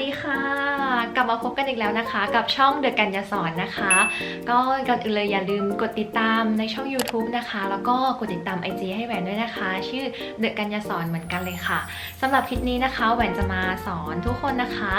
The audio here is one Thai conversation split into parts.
ดีค่ะ ลับมาพบกันอีกแล้วนะคะ กับช่องเดอะกัญญาสอนนะคะ ก็ก่อนอื่นเลยอย่าลืมกดติดตามในช่อง YouTube นะคะ แล้วก็กดติดตาม IG ให้แหวนด้วยนะคะ ชื่อเดอะกัญญาสอนเหมือนกันเลยค่ะสำหรับคลิปนี้นะคะ แหวนจะมาสอนทุกคนนะคะ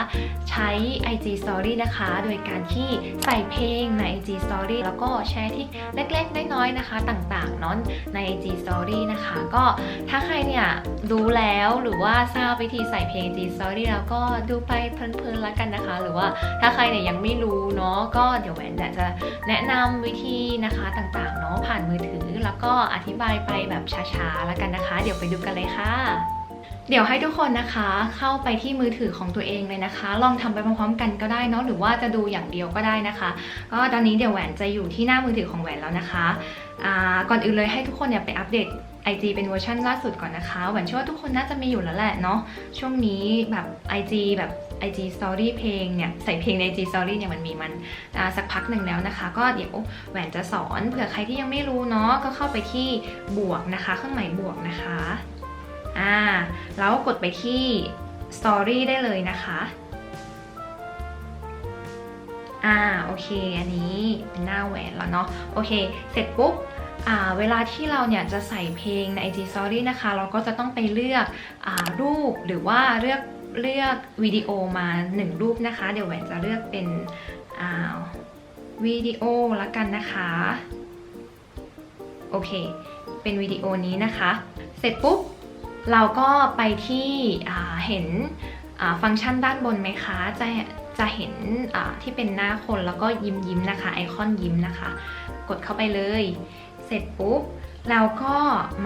ใช้ IG Story นะคะ โดยการที่ใส่เพลงใน IG Story แล้วก็แชร์ที่เล็กๆ น้อยๆนะคะ ต่างๆเนาะใน IG Story นะคะ ก็ถ้าใครเนี่ยรู้แล้วหรือว่าทราบวิธีใส่เพลง IG Story แล้วก็ดูไปเพลินๆแล้วกันนะคะหรือว่าถ้าใครเนี่ยยังไม่รู้เนาะก็เดี๋ยวแหวนจะแนะนำวิธีนะคะต่างๆเนาะผ่านมือถือแล้วก็อธิบายไปแบบช้าๆแล้วกันนะคะ เดี๋ยวไปดูกันเลยค่ะเดี๋ยวให้ทุกคนนะคะเข้าไปที่มือถือของตัวเองเลยนะคะ ลองทำไปพร้อมๆกันก็ได้เนาะหรือว่าจะดูอย่างเดียวก็ได้นะคะ ก็ตอนนี้เดี๋ยวแหวนจะอยู่ที่หน้ามือถือของแหวนแล้วนะคะก่อนอื่นเลยให้ทุกคนเนี่ยไปอัปเดต IG เป็นเวอร์ชันล่าสุดก่อนนะคะแหวนเชื่อว่าทุกคนน่าจะมีอยู่แล้วแหละเนาะช่วงนี้แบบ IG แบบ IG Story เพลงเนี่ยใส่เพลงใน IG Story เนี่ยมันมีมันสักพักหนึ่งแล้วนะคะ ก็เดี๋ยวแหวนจะสอนเผื่อใครที่ยังไม่รู้เนาะก็เข้าไปที่บวกนะคะ เครื่องหมายบวกนะคะอ่าแล้วกดไปที่ Story ได้เลยนะคะอ่าโอเค อันนี้เป็นหน้าแหวนแล้วเนาะโอเค เสร็จปุ๊บ เวลาที่เราเนี่ยจะใส่เพลงใน IG Story นะคะ เราก็จะต้องไปเลือกอรูปหรือว่าเลือกเลือกวิดีโอมาหนึ่งรูปนะคะ เดี๋ยวแหวนจะเลือกเป็นวิดีโอละกันนะคะ โอเค เป็นวิดีโอนี้นะคะ เสร็จปุ๊บ เราก็ไปที่เห็นฟังก์ชันด้านบนไหมคะ จะจะเห็นที่เป็นหน้าคนแล้วก็ยิ้มยิ้มนะคะ ไอคอนยิ้มนะคะ กดเข้าไปเลย เสร็จปุ๊บเราก็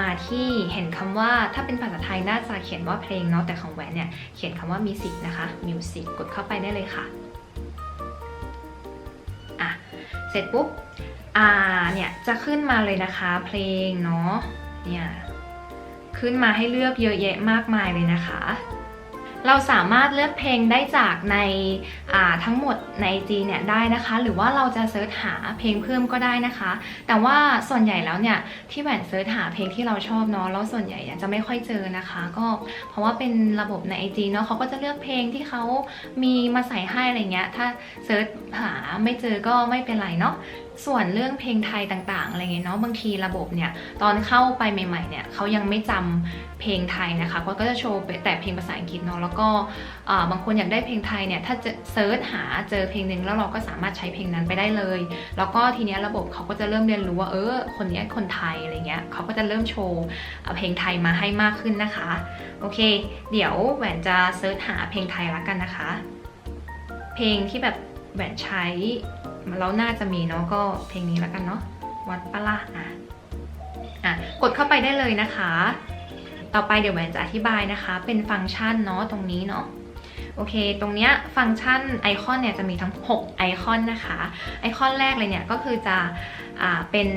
มาที่เห็นคำว่าถ้าเป็นภาษาไทยน่าจะเขียนว่าเพลงเนาะแต่ของแหวนเนี่ยเขียนคำว่ามิวสิกนะคะมิวสิกกดเข้าไปได้เลยค่ะอะเสร็จปุ๊บอ่าเนี่ยจะขึ้นมาเลยนะคะเพลงเนาะเนี่ยขึ้นมาให้เลือกเยอะแยะมากมายเลยนะคะ เราสามารถเลือกเพลงได้จากในาทั้งหมดใน G เนี่ยได้นะคะ หรือว่าเราจะเซิร์ชหาเพลงเพิ่มก็ได้นะคะ แต่ว่าส่วนใหญ่แล้วเนี่ยที่แหวนเซิร์ชหาเพลงที่เราชอบเนาะแล้วส่วนใหญ่จะไม่ค่อยเจอนะคะ ก็เพราะว่าเป็นระบบใน IG เนาะเขาก็จะเลือกเพลงที่เขามีมาใส่ให้อะไรเงี้ยถ้าเซิร์ชหาไม่เจอก็ไม่เป็นไรเนาะ ส่วนเรื่องเพลงไทยต่างๆอะไรเงี้ยเนาะบางทีระบบเนี่ยตอนเข้าไปใหม่ๆเนี่ยเขายังไม่จำเพลงไทยนะคะเขาก็จะโชว์แต่เพลงภาษาอังกฤษเนาะแล้วก็บางคนอยากได้เพลงไทยเนี่ยถ้าจะเซิร์ชหาเจอเพลงหนึ่งแล้วเราก็สามารถใช้เพลงนั้นไปได้เลย แล้วก็ทีเนี้ยระบบเขาก็จะเริ่มเรียนรู้ว่าเออคนนี้คนไทยอะไรเงี้ยเขาก็จะเริ่มโชว์เพลงไทยมาให้มากขึ้นนะคะโอเค เดี๋ยวแหวนจะเซิร์ชหาเพลงไทยละกันนะคะ เพลงที่แบบแหวนใช้ แล้วน่าจะมีเนาะก็เพลงนี้แล้วกันเนาะวัดปะละอะอะกดเข้าไปได้เลยนะคะ ต่อไปเดี๋ยวแหวนจะอธิบายนะคะ เป็นฟังก์ชันเนาะตรงนี้เนาะโอเค ตรงเนี้ยฟังก์ชันไอคอนเนี่ยจะมีทั้ง 6 ไอคอนนะคะ ไอคอนแรกเลยเนี่ยก็คือจะอ่าเป็น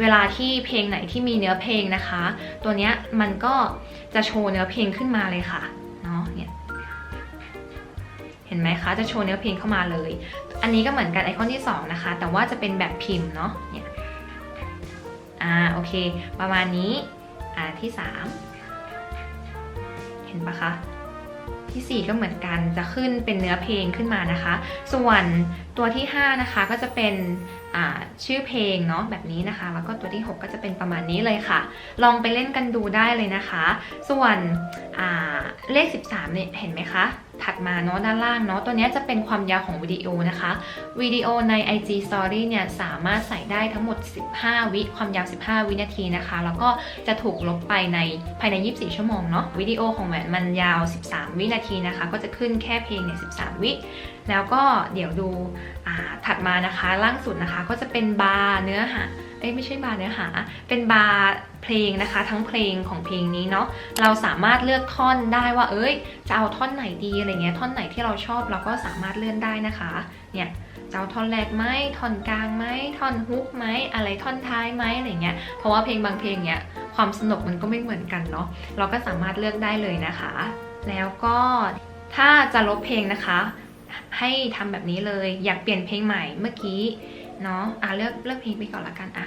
เวลาที่เพลงไหนที่มีเนื้อเพลงนะคะ ตัวเนี้ยมันก็จะโชว์เนื้อเพลงขึ้นมาเลยค่ะ ห็นไหมคะ จะโชว์เนื้อเพลงเข้ามาเลย อันนี้ก็เหมือนกันไอคอนที่ 2 นะคะ แต่ว่าจะเป็นแบบพิมพ์เนาะเนี่ยอ่าโอเค ประมาณนี้อ่าที่ 3 เห็นปะคะที่ 4 ก็เหมือนกันจะขึ้นเป็นเนื้อเพลงขึ้นมานะคะ ส่วนตัวที่ 5 นะคะก็จะเป็นอ่าชื่อเพลงเนาะแบบนี้นะคะ แล้วก็ตัวที่ 6 ก็จะเป็นประมาณนี้เลยค่ะ ลองไปเล่นกันดูได้เลยนะคะ ส่วนอ่าเลข 13เนี่ยเห็นไหมคะ ถัดมาเนาะด้านล่างเนาะตัวนี้จะเป็นความยาวของวิดีโอนะคะวิดีโอใน IG Story เนี่ยสามารถใส่ได้ทั้งหมด 15 วิความยาว 15 วินาทีนะคะ แล้วก็จะถูกลบไปในภายใน 24 ชั่วโมงเนาะวิดีโอของแหวนมันยาว 13 วินาทีนะคะ ก็จะขึ้นแค่เพลงเนี่ย 13 วิแล้วก็เดี๋ยวดูถัดมานะคะ ล่างสุดนะคะก็จะเป็นบาร์เนื้อหา เอ้ไม่ใช่บาร์เนื้อหา เป็นบาร์เพลงนะคะ ทั้งเพลงของเพลงนี้เนาะเราสามารถเลือกท่อนได้ว่า เอ้ยจะเอาท่อนไหนดีอะไรเงี้ยท่อนไหนที่เราชอบเราก็สามารถเลื่อนได้นะคะเนี่ยจะเอาท่อนแรกไหมท่อนกลางไหมท่อนฮุกไหมอะไรท่อนท้ายไหมอะไรเงี้ยเพราะว่าเพลงบางเพลงเนี่ยความสนุกมันก็ไม่เหมือนกันเนาะเราก็สามารถเลือกได้เลยนะคะ แล้วก็ถ้าจะลบเพลงนะคะ ให้ทำแบบนี้เลยอยากเปลี่ยนเพลงใหม่เมื่อกี้ เนาะอะเลือกเลือกเพลงไปก่อนละกันอะ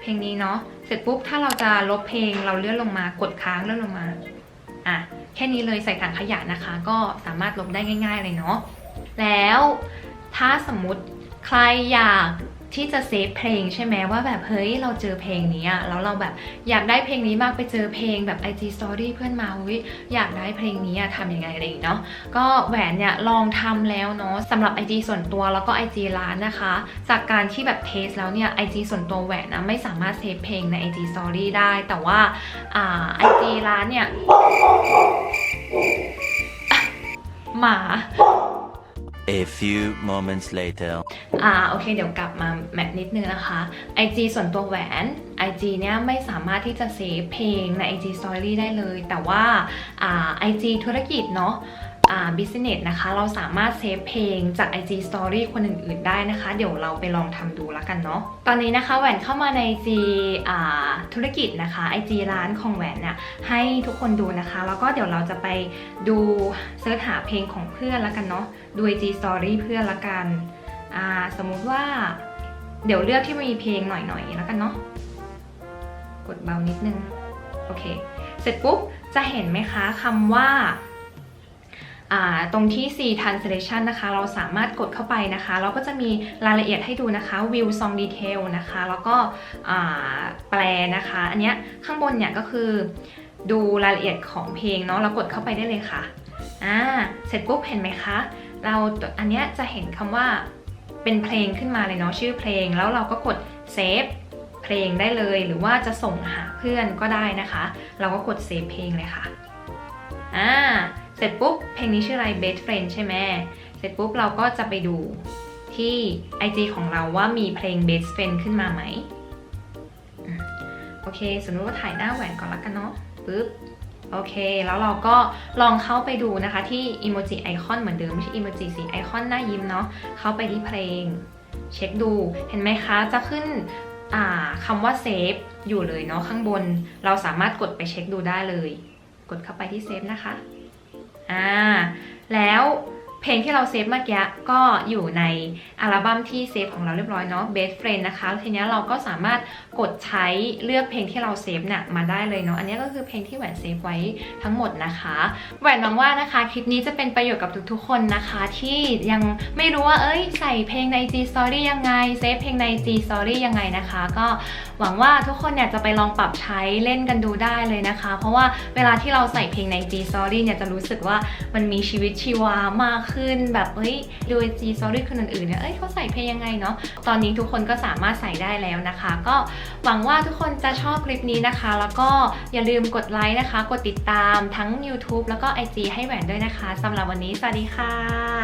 เพลงนี้เนาะเสร็จปุ๊บถ้าเราจะลบเพลงเราเลื่อนลงมากดค้างเลื่อนลงมาอะแค่นี้เลยใส่ถังขยะนะคะ ก็สามารถลบได้ง่าย ๆ เลยเนาะแล้วถ้าสมมติใครอยาก ที่จะเซฟเพลงใช่ไหมว่าแบบเฮ้ยเราเจอเพลงนี้อะแล้วเราแบบอยากได้เพลงนี้มากไปเจอเพลงแบบ IG Story เพื่อนมาวิอยากได้เพลงนี้อะทำยังไงอะไรอย่างเงี้ยเนาะก็แหวนเนี่ยลองทำแล้วเนาะสำหรับ IG ส่วนตัวแล้วก็ IG ร้านนะคะ จากการที่แบบเทสแล้วเนี่ย IG ส่วนตัวแหวนนะไม่สามารถเซฟเพลงใน IG Story ได้ แต่ว่าอ่า IG ร้านเนี่ยหมา A few moments later. อ่าโอเคเดี๋ยวกลับมาแมทนิดนึงนะคะ IG ส่วนตัวแหวน IG เนี่ยไม่สามารถที่จะเซฟเพลงใน IG Story ได้เลย แต่ว่าอ่า IG ธุรกิจเนาะ business นะคะ เราสามารถเซฟเพลงจาก IG Story คนอื่นๆ ได้นะคะ เดี๋ยวเราไปลองทำดูแล้วกันเนาะตอนนี้นะคะแหวนเข้ามาใน IG อ่าธุรกิจนะคะ IG ร้านของแหวนเนี่ยให้ทุกคนดูนะคะ แล้วก็เดี๋ยวเราจะไปดูเสิร์ชหาเพลงของเพื่อนแล้วกันเนาะดู IG Story เพื่อนละกันสมมุติว่าเดี๋ยวเลือกที่มีเพลงหน่อยๆแล้วกันเนาะกดเบานิดนึงโอเค เสร็จปุ๊บจะเห็นไหมคะคำว่า ตรงที่ C translation นะคะ เราสามารถกดเข้าไปนะคะแล้วก็จะมีรายละเอียดให้ดูนะคะ view song detail นะคะ แล้วก็แปลนะคะ อันเนี้ยข้างบนเนี่ยก็คือดูรายละเอียดของเพลงเนาะ เรากดเข้าไปได้เลยค่ะ อ่า เสร็จปุ๊บเห็นไหมคะ เราอันเนี้ยจะเห็นคำว่าเป็นเพลงขึ้นมาเลยเนาะชื่อเพลง แล้วเราก็กดเซฟเพลงได้เลย หรือว่าจะส่งหาเพื่อนก็ได้นะคะ เราก็กดเซฟเพลงเลยค่ะ อ่า เสร็จปุ๊บเพลงนี้ชื่ออะไร best friend ใช่ไหมเสร็จปุ๊บเราก็จะไปดูที่ IG ของเราว่ามีเพลง best friend ขึ้นมาไหมโอเค สมมติว่าถ่ายหน้าแหวนก่อนละกันเนาะปึ๊บโอเค แล้วเราก็ลองเข้าไปดูนะคะที่อีโมจิไอคอนเหมือนเดิม ไม่ใช่อีโมจิสีไอคอนหน้ายิ้มเนาะเข้าไปที่เพลง เช็คดูเห็นไหมคะ จะขึ้นคำว่าเซฟอยู่เลยเนาะข้างบน เราสามารถกดไปเช็คดูได้เลย กดเข้าไปที่เซฟนะคะ อ่าแล้วเพลงที่เราเซฟเมื่อกี้ก็อยู่ในอัลบั้มที่เซฟของเราเรียบร้อยเนาะ Best Friend นะคะ ทีนี้เราก็สามารถกดใช้เลือกเพลงที่เราเซฟเนี่ยมาได้เลยเนาะ อันนี้ก็คือเพลงที่แหวนเซฟไว้ทั้งหมดนะคะ แหวนหวังว่านะคะ คลิปนี้จะเป็นประโยชน์กับทุกๆคนนะคะ ที่ยังไม่รู้ว่าเอ้ยใส่เพลงใน G Story ยังไง เซฟเพลงใน G Story ยังไงนะคะ ก็ หวังว่าทุกคนเนี่ยจะไปลองปรับใช้เล่นกันดูได้เลยนะคะ เพราะว่าเวลาที่เราใส่เพลงใน G Story เนี่ยจะรู้สึกว่ามันมีชีวิตชีวามากขึ้น แบบเฮ้ยดู G Story คนอื่นๆเนี่ยเอ้ยเขาใส่เพลงยังไงเนาะตอนนี้ทุกคนก็สามารถใส่ได้แล้วนะคะ ก็หวังว่าทุกคนจะชอบคลิปนี้นะคะ แล้วก็อย่าลืมกดไลค์นะคะ กดติดตามทั้ง YouTube แล้วก็ IG ให้แหวนด้วยนะคะสำหรับวันนี้สวัสดีค่ะ